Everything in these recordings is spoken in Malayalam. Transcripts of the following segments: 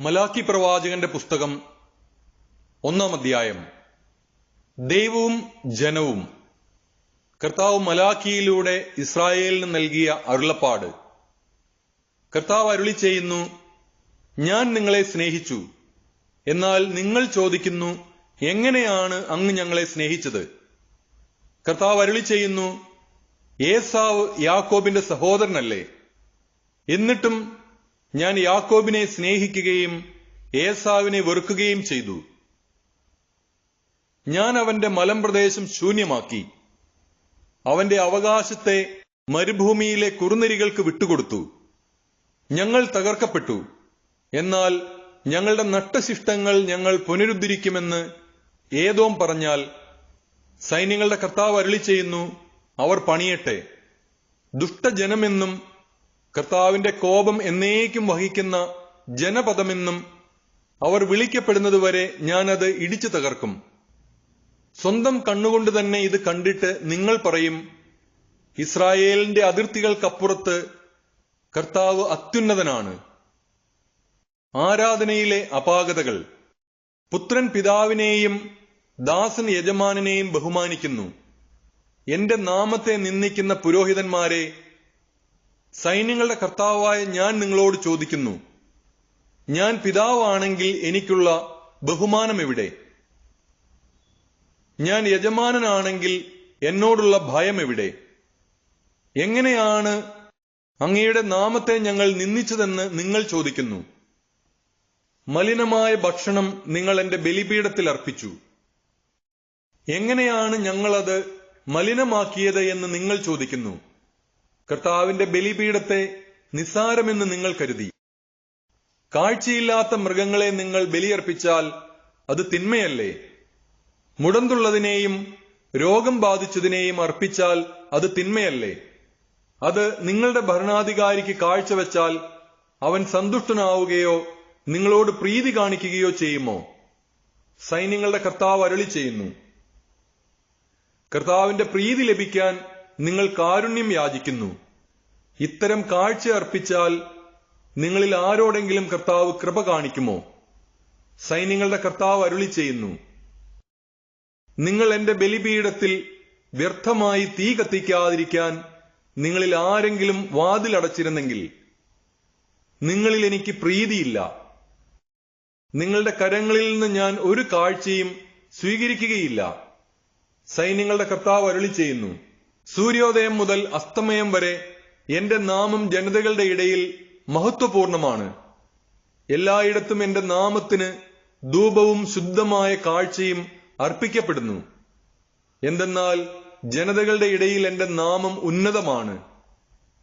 മലാക്കി പ്രവാചകന്റെ പുസ്തകം ഒന്നാം അധ്യായം. ദൈവവും ജനവും. കർത്താവ് മലാക്കിയിലൂടെ ഇസ്രായേലിന് നൽകിയ അരുളപ്പാട്. കർത്താവ് അരുളി ചെയ്യുന്നു ഞാൻ നിങ്ങളെ സ്നേഹിച്ചു. എന്നാൽ നിങ്ങൾ ചോദിക്കുന്നു എങ്ങനെയാണ് അങ്ങ് ഞങ്ങളെ സ്നേഹിച്ചത്? കർത്താവ് അരുളി ചെയ്യുന്നു ഏസാവ് യാക്കോബിന്റെ സഹോദരനല്ലേ. എന്നിട്ടും ഞാൻ യാക്കോബിനെ സ്നേഹിക്കുകയും ഏസാവിനെ വെറുക്കുകയും ചെയ്തു. ഞാൻ അവന്റെ മലമ്പ്രദേശം ശൂന്യമാക്കി. അവന്റെ അവകാശത്തെ മരുഭൂമിയിലെ കുറുനരികൾക്ക് വിട്ടുകൊടുത്തു. ഞങ്ങൾ തകർക്കപ്പെട്ടു. എന്നാൽ ഞങ്ങളുടെ നട്ടശിഷ്ടങ്ങൾ ഞങ്ങൾ പുനരുദ്ധരിക്കുമെന്ന് ഏതോം പറഞ്ഞാൽ സൈന്യങ്ങളുടെ കർത്താവ് അരുളി ചെയ്യുന്നു അവർ പണിയട്ടെ. ദുഷ്ടജനമെന്നും കർത്താവിന്റെ കോപം എന്നേക്കും വഹിക്കുന്ന ജനപദമെന്നും അവർ വിളിക്കപ്പെടുന്നതുവരെ ഞാനത് ഇടിച്ചു തകർക്കും. സ്വന്തം കണ്ണുകൊണ്ട് തന്നെ ഇത് കണ്ടിട്ട് നിങ്ങൾ പറയും ഇസ്രായേലിന്റെ അതിർത്തികൾക്കപ്പുറത്ത് കർത്താവ് അത്യുന്നതനാണ്. ആരാധനയിലെ അപാകതകൾ പുത്രൻ പിതാവിനെയും ദാസൻ യജമാനെയും ബഹുമാനിക്കുന്നു. എന്റെ നാമത്തെ നിന്ദിക്കുന്ന പുരോഹിതന്മാരെ സൈന്യങ്ങളുടെ കർത്താവായ ഞാൻ നിങ്ങളോട് ചോദിക്കുന്നു. ഞാൻ പിതാവാണെങ്കിൽ എനിക്കുള്ള ബഹുമാനം എവിടെ? ഞാൻ യജമാനനാണെങ്കിൽ എന്നോടുള്ള ഭയം എവിടെ? എങ്ങനെയാണ് അങ്ങയുടെ നാമത്തെ ഞങ്ങൾ നിന്ദിച്ചതെന്ന് നിങ്ങൾ ചോദിക്കുന്നു. മലിനമായ ഭക്ഷണം നിങ്ങൾ എന്റെ ബലിപീഠത്തിൽ അർപ്പിച്ചു. എങ്ങനെയാണ് ഞങ്ങളത് മലിനമാക്കിയത് എന്ന് നിങ്ങൾ ചോദിക്കുന്നു. കർത്താവിന്റെ ബലിപീഠത്തെ നിസ്സാരമെന്ന് നിങ്ങൾ കരുതി. കാഴ്ചയില്ലാത്ത മൃഗങ്ങളെ നിങ്ങൾ ബലിയർപ്പിച്ചാൽ അത് തിന്മയല്ലേ? മുടന്തുള്ളതിനെയും രോഗം ബാധിച്ചതിനെയും അർപ്പിച്ചാൽ അത് തിന്മയല്ലേ? അത് നിങ്ങളുടെ ഭരണാധികാരിക്ക് കാഴ്ചവെച്ചാൽ അവൻ സന്തുഷ്ടനാവുകയോ നിങ്ങളോട് പ്രീതി കാണിക്കുകയോ ചെയ്യുമോ? സൈന്യങ്ങളുടെ കർത്താവ് അരളി ചെയ്യുന്നു. കർത്താവിന്റെ പ്രീതി ലഭിക്കാൻ നിങ്ങൾ കാരുണ്യം യാചിക്കുന്നു. ഇത്തരം കാഴ്ച അർപ്പിച്ചാൽ നിങ്ങളിൽ ആരോടെങ്കിലും കർത്താവ് കൃപ കാണിക്കുമോ? സൈന്യങ്ങളുടെ കർത്താവ് അരുളി ചെയ്യുന്നു. നിങ്ങൾ എന്റെ ബലിപീഠത്തിൽ വ്യർത്ഥമായി തീ കത്തിക്കാതിരിക്കാൻ നിങ്ങളിൽ ആരെങ്കിലും വാതിലടച്ചിരുന്നെങ്കിൽ നിങ്ങളിൽ എനിക്ക് പ്രീതിയില്ല. നിങ്ങളുടെ കരങ്ങളിൽ നിന്ന് ഞാൻ ഒരു കാഴ്ചയും സ്വീകരിക്കുകയില്ല. സൈന്യങ്ങളുടെ കർത്താവ് അരുളി ചെയ്യുന്നു. സൂര്യോദയം മുതൽ അസ്തമയം വരെ എന്റെ നാമം ജനതകളുടെ ഇടയിൽ മഹത്വപൂർണമാണ്. എല്ലായിടത്തും എന്റെ നാമത്തിന് ധൂപവും ശുദ്ധമായ കാഴ്ചയും അർപ്പിക്കപ്പെടുന്നു. എന്തെന്നാൽ ജനതകളുടെ ഇടയിൽ എന്റെ നാമം ഉന്നതമാണ്.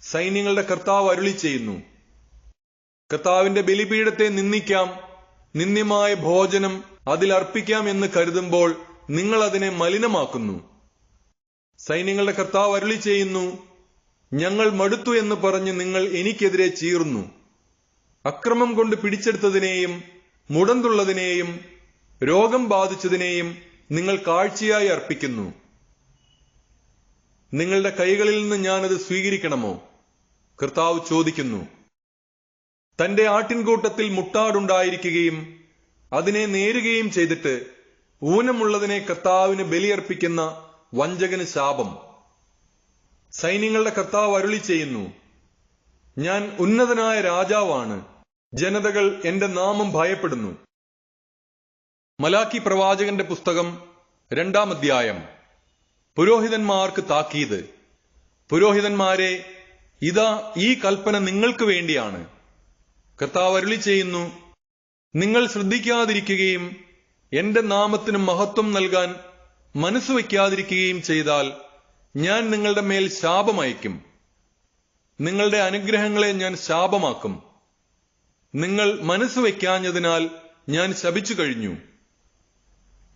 സൈന്യങ്ങളുടെ കർത്താവ് അരുളി ചെയ്യുന്നു. കർത്താവിന്റെ ബലിപീഠത്തെ നിന്ദിക്കാം. നിന്ദ്യമായ ഭോജനം അതിൽ അർപ്പിക്കാം എന്ന് കരുതുമ്പോൾ നിങ്ങൾ അതിനെ മലിനമാക്കുന്നു. സൈന്യങ്ങളുടെ കർത്താവ് അരുളി ചെയ്യുന്നു ഞങ്ങൾ മടുത്തു എന്ന് പറഞ്ഞ് നിങ്ങൾ എനിക്കെതിരെ ചീർന്നു അക്രമം കൊണ്ട് പിടിച്ചെടുത്തതിനെയും മുടന്തുള്ളതിനെയും രോഗം ബാധിച്ചതിനെയും നിങ്ങൾ കാഴ്ചയായി അർപ്പിക്കുന്നു. നിങ്ങളുടെ കൈകളിൽ നിന്ന് ഞാനത് സ്വീകരിക്കണമോ? കർത്താവ് ചോദിക്കുന്നു. തന്റെ ആട്ടിൻകൂട്ടത്തിൽ മുട്ടാടുണ്ടായിരിക്കുകയും അതിനെ നേരുകയും ചെയ്തിട്ട് ഊനമുള്ളതിനെ കർത്താവിന് ബലിയർപ്പിക്കുന്ന വഞ്ചകന് ശാപം. സൈന്യങ്ങളുടെ കർത്താവ് അരുളി ചെയ്യുന്നു ഞാൻ ഉന്നതനായ രാജാവാണ്. ജനതകൾ എന്റെ നാമം ഭയപ്പെടുന്നു. മലാക്കി പ്രവാചകന്റെ പുസ്തകം രണ്ടാം അധ്യായം. പുരോഹിതന്മാർക്ക് താക്കീത്. പുരോഹിതന്മാരെ ഇതാ ഈ കൽപ്പന നിങ്ങൾക്ക് വേണ്ടിയാണ്. കർത്താവ് അരുളി ചെയ്യുന്നു നിങ്ങൾ ശ്രദ്ധിക്കാതിരിക്കുകയും എന്റെ നാമത്തിന് മഹത്വം നൽകാൻ മനസ്സ് വയ്ക്കാതിരിക്കുകയും ചെയ്താൽ ഞാൻ നിങ്ങളുടെ മേൽ ശാപമയക്കും. നിങ്ങളുടെ അനുഗ്രഹങ്ങളെ ഞാൻ ശാപമാക്കും. നിങ്ങൾ മനസ്സ് വയ്ക്കാഞ്ഞതിനാൽ ഞാൻ ശപിച്ചു കഴിഞ്ഞു.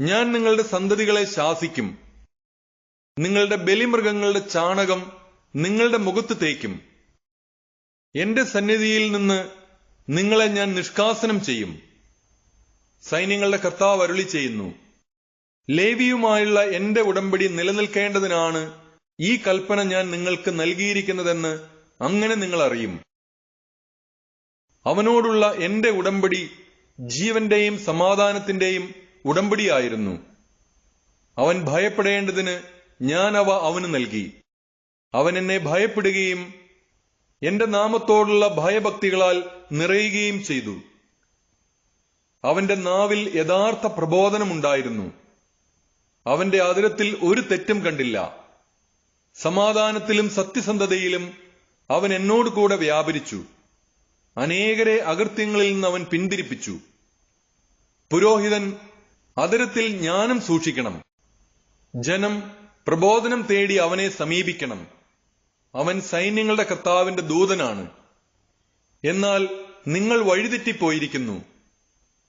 ഞാൻ നിങ്ങളുടെ സന്തതികളെ ശാസിക്കും. നിങ്ങളുടെ ബലിമൃഗങ്ങളുടെ ചാണകം നിങ്ങളുടെ മുഖത്ത് തേക്കും. എന്റെ സന്നിധിയിൽ നിന്ന് നിങ്ങളെ ഞാൻ നിഷ്കാസനം ചെയ്യും. സൈന്യങ്ങളുടെ കർത്താവ് അരുളി ചെയ്യുന്നു. ലേവിയുമായുള്ള എന്റെ ഉടമ്പടി നിലനിൽക്കേണ്ടതിനാണ് ഈ കൽപ്പന ഞാൻ നിങ്ങൾക്ക് നൽകിയിരിക്കുന്നതെന്ന് അങ്ങനെ നിങ്ങൾ അറിയും. അവനോടുള്ള എന്റെ ഉടമ്പടി ജീവന്റെയും സമാധാനത്തിന്റെയും ഉടമ്പടിയായിരുന്നു അവൻ ഭയപ്പെടേണ്ടതിന് ഞാൻ അവ അവന് നൽകി. അവൻ എന്നെ ഭയപ്പെടുകയും എന്റെ നാമത്തോടുള്ള ഭയഭക്തികളാൽ നിറയുകയും ചെയ്തു. അവന്റെ നാവിൽ യഥാർത്ഥ പ്രബോധനമുണ്ടായിരുന്നു. അവന്റെ ആദരത്തിൽ ഒരു തെറ്റും കണ്ടില്ല. സമാധാനത്തിലും സത്യസന്ധതയിലും അവൻ എന്നോട് കൂടെ വ്യാപരിച്ചു. അനേകരെ അകൃത്യങ്ങളിൽ നിന്ന് അവൻ പിന്തിരിപ്പിച്ചു. പുരോഹിതൻ അതിരത്തിൽ ജ്ഞാനം സൂക്ഷിക്കണം. ജനം പ്രബോധനം തേടി അവനെ സമീപിക്കണം. അവൻ സൈന്യങ്ങളുടെ കർത്താവിന്റെ ദൂതനാണ്. എന്നാൽ നിങ്ങൾ വഴിതെറ്റിപ്പോയിരിക്കുന്നു.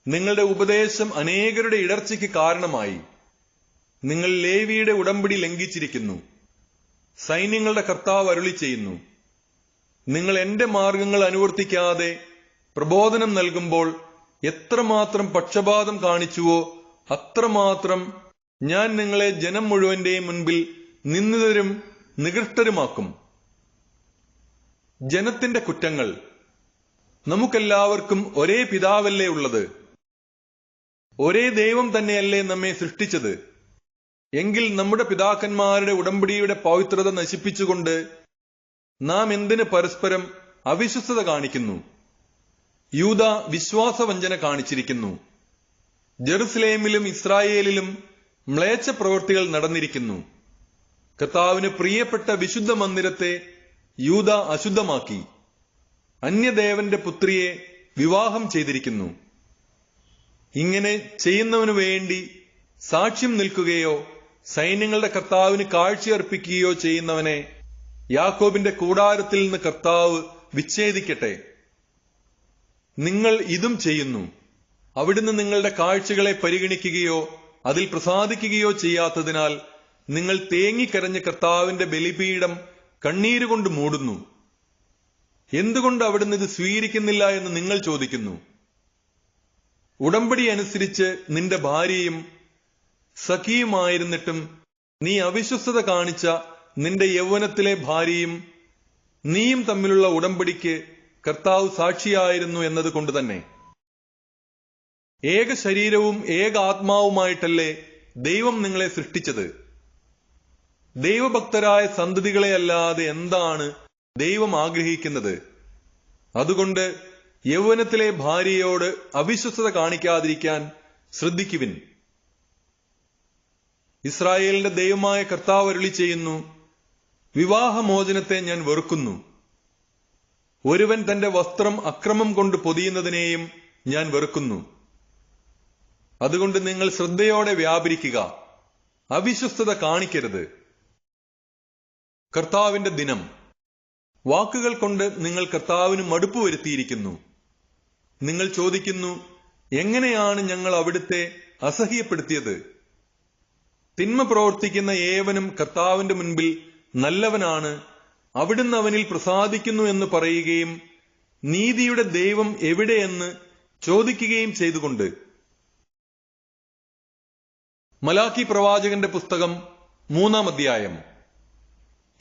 നിങ്ങളുടെ ഉപദേശം അനേകരുടെ ഇടർച്ചയ്ക്ക് കാരണമായി. നിങ്ങൾ ലേവിയുടെ ഉടമ്പടി ലംഘിച്ചിരിക്കുന്നു. സൈന്യങ്ങളുടെ കർത്താവ് അരുളി ചെയ്യുന്നു. നിങ്ങൾ എന്റെ മാർഗങ്ങൾ അനുവർത്തിക്കാതെ പ്രബോധനം നൽകുമ്പോൾ എത്രമാത്രം പക്ഷപാതം കാണിച്ചുവോ അത്രമാത്രം ഞാൻ നിങ്ങളെ ജനം മുഴുവന്റെയും മുൻപിൽ നിന്ദിതരും നികൃഷ്ടരുമാക്കും. ജനത്തിന്റെ കുറ്റങ്ങൾ നമുക്കെല്ലാവർക്കും ഒരേ പിതാവല്ലേ ഉള്ളത്? ഒരേ ദൈവം തന്നെയല്ലേ നമ്മെ സൃഷ്ടിച്ചത്? എങ്കിൽ നമ്മുടെ പിതാക്കന്മാരുടെ ഉടമ്പടിയുടെ പവിത്രത നശിപ്പിച്ചുകൊണ്ട് നാം എന്തിന് പരസ്പരം അവിശ്വസ്തത കാണിക്കുന്നു? യൂത വിശ്വാസവഞ്ചന കാണിച്ചിരിക്കുന്നു. ജെറുസലേമിലും ഇസ്രായേലിലും മ്ലേച്ഛ പ്രവൃത്തികൾ നടന്നിരിക്കുന്നു. കർത്താവിന് പ്രിയപ്പെട്ട വിശുദ്ധ മന്ദിരത്തെ യൂത അശുദ്ധമാക്കി. അന്യദേവന്റെ പുത്രിയെ വിവാഹം ചെയ്തിരിക്കുന്നു. ഇങ്ങനെ ചെയ്യുന്നവനു വേണ്ടി സാക്ഷ്യം നിൽക്കുകയോ സൈന്യങ്ങളുടെ കർത്താവിന് കാഴ്ചയർപ്പിക്കുകയോ ചെയ്യുന്നവനെ യാക്കോബിന്റെ കൂടാരത്തിൽ നിന്ന് കർത്താവ് വിച്ഛേദിക്കട്ടെ. നിങ്ങൾ ഇതും ചെയ്യുന്നു. അവിടുന്ന് നിങ്ങളുടെ കാഴ്ചകളെ പരിഗണിക്കുകയോ അതിൽ പ്രസാദിക്കുകയോ ചെയ്യാത്തതിനാൽ നിങ്ങൾ തേങ്ങിക്കരഞ്ഞ കർത്താവിന്റെ ബലിപീഠം കണ്ണീരുകൊണ്ട് മൂടുന്നു. എന്തുകൊണ്ട് അവിടുന്ന് ഇത് സ്വീകരിക്കുന്നില്ല എന്ന് നിങ്ങൾ ചോദിക്കുന്നു. ഉടമ്പടി അനുസരിച്ച് നിന്റെ ഭാര്യയും സഖിയുമായിരുന്നിട്ടും നീ അവിശ്വസ്തത കാണിച്ച നിന്റെ യൗവനത്തിലെ ഭാര്യയും നീയും തമ്മിലുള്ള ഉടമ്പടിക്ക് കർത്താവ് സാക്ഷിയായിരുന്നു എന്നതുകൊണ്ട് തന്നെ. ഏക ശരീരവും ഏക ആത്മാവുമായിട്ടല്ലേ ദൈവം നിങ്ങളെ സൃഷ്ടിച്ചത്? ദൈവഭക്തരായ സന്തതികളെ അല്ലാതെ എന്താണ് ദൈവം ആഗ്രഹിക്കുന്നത്? അതുകൊണ്ട് യൗവനത്തിലെ ഭാര്യയോട് അവിശ്വസ്തത കാണിക്കാതിരിക്കാൻ ശ്രദ്ധിക്കുവിൻ. ഇസ്രായേലിന്റെ ദൈവമായ കർത്താവ് അരുളി ചെയ്യുന്നു വിവാഹമോചനത്തെ ഞാൻ വെറുക്കുന്നു. ഒരുവൻ തന്റെ വസ്ത്രം അക്രമം കൊണ്ട് പൊതിയുന്നതിനെയും ഞാൻ വെറുക്കുന്നു. അതുകൊണ്ട് നിങ്ങൾ ശ്രദ്ധയോടെ വ്യാപരിക്കുക അവിശ്വസ്തത കാണിക്കരുത്. കർത്താവിന്റെ ദിനം. വാക്കുകൾ കൊണ്ട് നിങ്ങൾ കർത്താവിന് മടുപ്പ് വരുത്തിയിരിക്കുന്നു. നിങ്ങൾ ചോദിക്കുന്നു എങ്ങനെയാണ് ഞങ്ങൾ അവിടുത്തെ അസഹ്യപ്പെടുത്തിയത്? തിന്മ പ്രവർത്തിക്കുന്ന ഏവനും കർത്താവിന്റെ മുൻപിൽ നല്ലവനാണ് അവിടുന്ന് അവനിൽ പ്രസാദിക്കുന്നു എന്ന് പറയുകയും നീതിയുടെ ദൈവം എവിടെയെന്ന് ചോദിക്കുകയും ചെയ്തുകൊണ്ട്. മലാക്കി പ്രവാചകന്റെ പുസ്തകം മൂന്നാം അധ്യായം.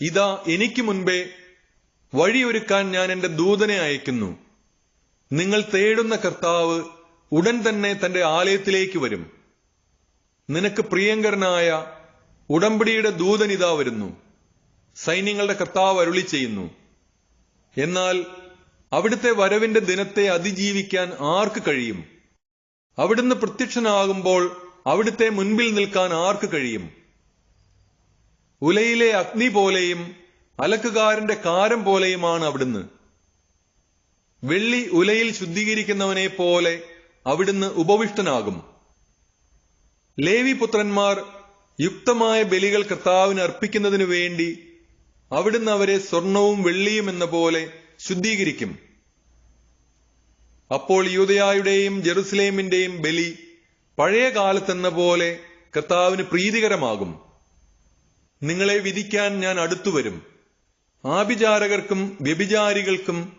ഇതാ എനിക്ക് മുൻപേ വഴിയൊരുക്കാൻ ഞാൻ എന്റെ ദൂതനെ അയക്കുന്നു. നിങ്ങൾ തേടുന്ന കർത്താവ് ഉടൻ തന്നെ തന്റെ ആലയത്തിലേക്ക് വരും. നിനക്ക് പ്രിയങ്കരനായ ഉടമ്പടിയുടെ ദൂതനിതാ വരുന്നു. സൈന്യങ്ങളുടെ കർത്താവ് അരുളി ചെയ്യുന്നു. എന്നാൽ അവിടുത്തെ വരവിന്റെ ദിനത്തെ അതിജീവിക്കാൻ ആർക്ക് കഴിയും? അവിടുന്ന് പ്രത്യക്ഷനാകുമ്പോൾ അവിടുത്തെ മുൻപിൽ നിൽക്കാൻ ആർക്ക് കഴിയും? ഉലയിലെ അഗ്നി പോലെയും അലക്കുകാരന്റെ കാരം പോലെയുമാണ് അവിടുന്ന്. വെള്ളി ഉലയിൽ ശുദ്ധീകരിക്കുന്നവനെ പോലെ അവിടുന്ന് ഉപവിഷ്ടനാകും. ലേവി പുത്രന്മാർ യുക്തമായ ബലികൾ കർത്താവിന് അർപ്പിക്കുന്നതിനു വേണ്ടി അവിടുന്ന് അവരെ സ്വർണവും വെള്ളിയും എന്ന പോലെ ശുദ്ധീകരിക്കും. അപ്പോൾ യൂതയായുടെയും ജെറുസലേമിന്റെയും ബലി പഴയ കാലത്തെന്ന പോലെ കർത്താവിന് പ്രീതികരമാകും. നിങ്ങളെ വിധിക്കാൻ ഞാൻ അടുത്തുവരും. ആഭിചാരകർക്കും വ്യഭിചാരികൾക്കും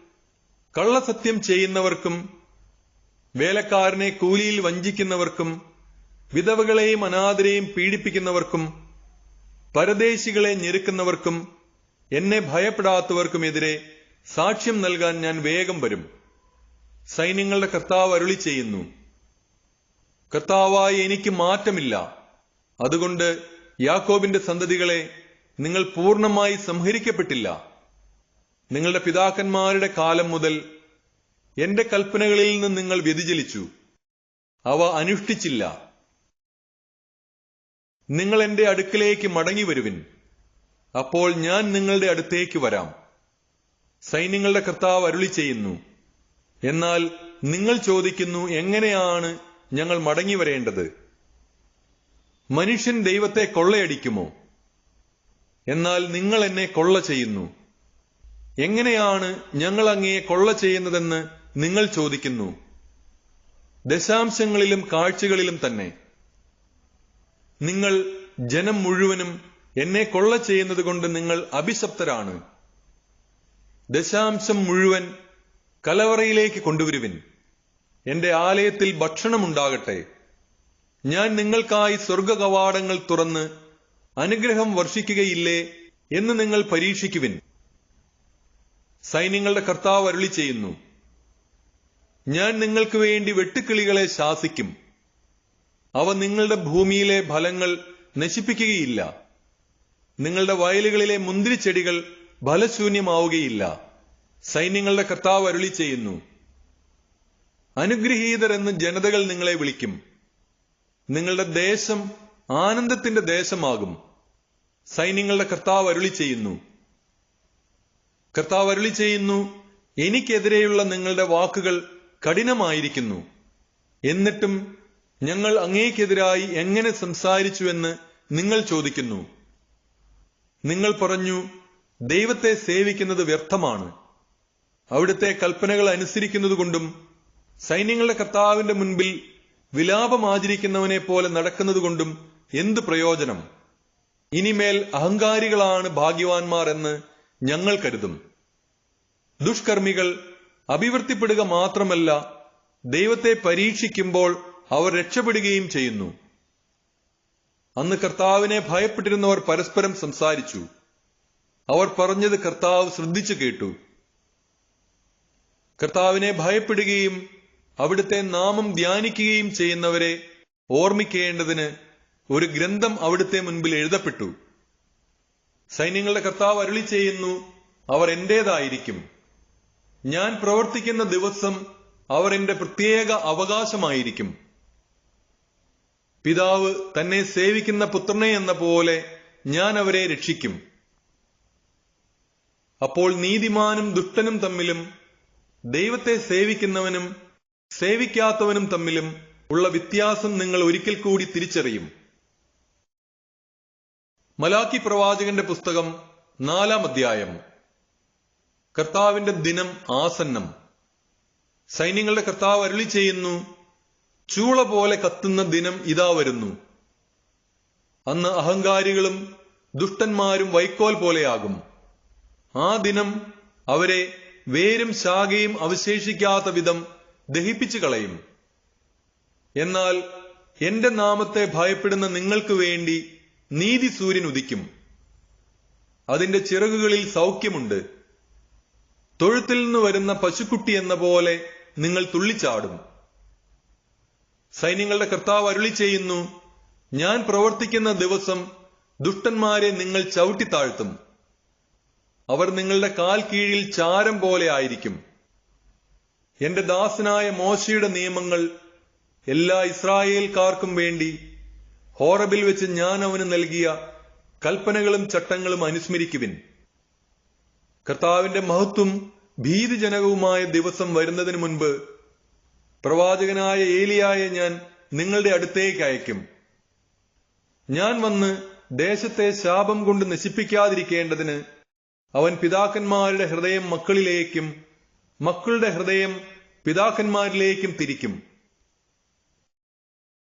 കള്ളസത്യം ചെയ്യുന്നവർക്കും വേലക്കാരനെ കൂലിയിൽ വഞ്ചിക്കുന്നവർക്കും വിധവകളെയും അനാഥരെയും പീഡിപ്പിക്കുന്നവർക്കും പരദേശികളെ ഞെരുക്കുന്നവർക്കും എന്നെ ഭയപ്പെടാത്തവർക്കുമെതിരെ സാക്ഷ്യം നൽകാൻ ഞാൻ വേഗം വരും. സൈന്യങ്ങളുടെ കർത്താവ് അരുളി ചെയ്യുന്നു. കർത്താവായി എനിക്ക് മാറ്റമില്ല. അതുകൊണ്ട് യാക്കോബിന്റെ സന്തതികളെ നിങ്ങൾ പൂർണമായി സംഹരിക്കപ്പെട്ടില്ല. നിങ്ങളുടെ പിതാക്കന്മാരുടെ കാലം മുതൽ എന്റെ കൽപ്പനകളിൽ നിന്ന് നിങ്ങൾ വ്യതിചലിച്ചു. അവ അനുഷ്ഠിച്ചില്ല. നിങ്ങൾ എന്റെ അടുക്കലേക്ക് മടങ്ങി വരുവിൻ. അപ്പോൾ ഞാൻ നിങ്ങളുടെ അടുത്തേക്ക് വരാം. സൈന്യങ്ങളുടെ കർത്താവ് അരുളി ചെയ്യുന്നു. എന്നാൽ നിങ്ങൾ ചോദിക്കുന്നു എങ്ങനെയാണ് ഞങ്ങൾ മടങ്ങി വരേണ്ടത്? മനുഷ്യൻ ദൈവത്തെ കൊള്ളയടിക്കുമോ? എന്നാൽ നിങ്ങൾ എന്നെ കൊള്ള ചെയ്യുന്നു. എങ്ങനെയാണ് ഞങ്ങൾ അങ്ങയെ കൊള്ള ചെയ്യുന്നതെന്ന് നിങ്ങൾ ചോദിക്കുന്നു. ദശാംശങ്ങളിലും കാഴ്ചകളിലും തന്നെ. നിങ്ങൾ ജനം മുഴുവനും എന്നെ കൊള്ള ചെയ്യുന്നത് കൊണ്ട് നിങ്ങൾ അഭിശപ്തരാണ്. ദശാംശം മുഴുവൻ കലവറയിലേക്ക് കൊണ്ടുവരുവിൻ. എന്റെ ആലയത്തിൽ ഭക്ഷണമുണ്ടാകട്ടെ. ഞാൻ നിങ്ങൾക്കായി സ്വർഗകവാടങ്ങൾ തുറന്ന് അനുഗ്രഹം വർഷിക്കുകയില്ലേ എന്ന് നിങ്ങൾ പരീക്ഷിക്കുവിൻ. സൈന്യങ്ങളുടെ കർത്താവ് അരുളി ചെയ്യുന്നു ഞാൻ നിങ്ങൾക്ക് വേണ്ടി വെട്ടുക്കിളികളെ ശാസിക്കും. അവ നിങ്ങളുടെ ഭൂമിയിലെ ഫലങ്ങൾ നശിപ്പിക്കുകയില്ല. നിങ്ങളുടെ വയലുകളിലെ മുന്തിരിച്ചെടികൾ ഫലശൂന്യമാവുകയില്ല. സൈന്യങ്ങളുടെ കർത്താവ് അരുളി ചെയ്യുന്നു. അനുഗ്രഹീതർ എന്ന് ജനതകൾ നിങ്ങളെ വിളിക്കും. നിങ്ങളുടെ ദേശം ആനന്ദത്തിന്റെ ദേശമാകും. സൈന്യങ്ങളുടെ കർത്താവ് അരുളി ചെയ്യുന്നു. കർത്താവ് അരുളി ചെയ്യുന്നു എനിക്കെതിരെയുള്ള നിങ്ങളുടെ വാക്കുകൾ കഠിനമായിരിക്കുന്നു. എന്നിട്ടും ഞങ്ങൾ അങ്ങേക്കെതിരായി എങ്ങനെ സംസാരിച്ചുവെന്ന് നിങ്ങൾ ചോദിക്കുന്നു. നിങ്ങൾ പറഞ്ഞു ദൈവത്തെ സേവിക്കുന്നത് വ്യർത്ഥമാണ്. അവിടുത്തെ കൽപ്പനകൾ അനുസരിക്കുന്നതുകൊണ്ടും സൈന്യങ്ങളുടെ കർത്താവിന്റെ മുൻപിൽ വിലാപം ആചരിക്കുന്നവനെ പോലെ നടക്കുന്നതുകൊണ്ടും എന്ത് പ്രയോജനം? ഇനിമേൽ അഹങ്കാരികളാണ് ഭാഗ്യവാന്മാർ എന്ന് ഞങ്ങൾ കരുതും. ദുഷ്കർമ്മികൾ അഭിവൃദ്ധിപ്പെടുക മാത്രമല്ല ദൈവത്തെ പരീക്ഷിക്കുമ്പോൾ അവർ രക്ഷപ്പെടുകയും ചെയ്യുന്നു. അന്ന് കർത്താവിനെ ഭയപ്പെട്ടിരുന്നവർ പരസ്പരം സംസാരിച്ചു. അവർ പറഞ്ഞത് കർത്താവ് ശ്രദ്ധിച്ചു കേട്ടു. കർത്താവിനെ ഭയപ്പെടുകയും അവിടുത്തെ നാമം ധ്യാനിക്കുകയും ചെയ്യുന്നവരെ ഓർമ്മിക്കേണ്ടതിന് ഒരു ഗ്രന്ഥം അവിടുത്തെ മുൻപിൽ എഴുതപ്പെട്ടു. സൈന്യങ്ങളുടെ കർത്താവ് അരുളി ചെയ്യുന്നു അവർ എന്റേതായിരിക്കും. ഞാൻ പ്രവർത്തിക്കുന്ന ദിവസം അവർ എന്റെ പ്രത്യേക അവകാശമായിരിക്കും. പിതാവ് തന്നെ സേവിക്കുന്ന പുത്രനെ എന്ന പോലെ ഞാൻ അവരെ രക്ഷിക്കും. അപ്പോൾ നീതിമാനും ദുഷ്ടനും തമ്മിലും ദൈവത്തെ സേവിക്കുന്നവനും സേവിക്കാത്തവനും തമ്മിലും ഉള്ള വ്യത്യാസം നിങ്ങൾ ഒരിക്കൽ കൂടി തിരിച്ചറിയും. മലാക്കി പ്രവാചകന്റെ പുസ്തകം നാലാം അധ്യായം. കർത്താവിന്റെ ദിനം ആസന്നം. സൈന്യങ്ങളുടെ കർത്താവ് അരുളി ചെയ്യുന്നു ചൂള പോലെ കത്തുന്ന ദിനം ഇതാ വരുന്നു. അന്ന് അഹങ്കാരികളും ദുഷ്ടന്മാരും വൈക്കോൽ പോലെയാകും. ആ ദിനം അവരെ വേരും ശാഖയും അവശേഷിക്കാത്ത വിധം ദഹിപ്പിച്ചു കളയും. എന്നാൽ എന്റെ നാമത്തെ ഭയപ്പെടുന്ന നിങ്ങൾക്ക് വേണ്ടി നീതി സൂര്യൻ ഉദിക്കും. അതിന്റെ ചിറകുകളിൽ സൗഖ്യമുണ്ട്. തൊഴുത്തിൽ നിന്ന് വരുന്ന പശുക്കുട്ടി എന്ന പോലെ നിങ്ങൾ തുള്ളിച്ചാടും. സൈന്യങ്ങളുടെ കർത്താവ് അരുളി ചെയ്യുന്നു ഞാൻ പ്രവർത്തിക്കുന്ന ദിവസം ദുഷ്ടന്മാരെ നിങ്ങൾ ചവിട്ടി താഴ്ത്തും. അവർ നിങ്ങളുടെ കാൽ കീഴിൽ ചാരം പോലെ ആയിരിക്കും. എന്റെ ദാസനായ മോശയുടെ നിയമങ്ങൾ എല്ലാ ഇസ്രായേൽക്കാർക്കും വേണ്ടി ഹോറബിൽ വെച്ച് ഞാൻ അവന് നൽകിയ കൽപ്പനകളും ചട്ടങ്ങളും അനുസ്മരിക്കുവിൻ. കർത്താവിന്റെ മഹത്വം ഭീതിജനകവുമായ ദിവസം വരുന്നതിന് മുൻപ് പ്രവാചകനായ ഏലിയായെ ഞാൻ നിങ്ങളുടെ അടുത്തേക്ക് അയക്കും. ഞാൻ വന്ന് ദേശത്തെ ശാപം കൊണ്ട് നശിപ്പിക്കാതിരിക്കേണ്ടതിന് അവൻ പിതാക്കന്മാരുടെ ഹൃദയം മക്കളിലേക്കും മക്കളുടെ ഹൃദയം പിതാക്കന്മാരിലേക്കും തിരിക്കും.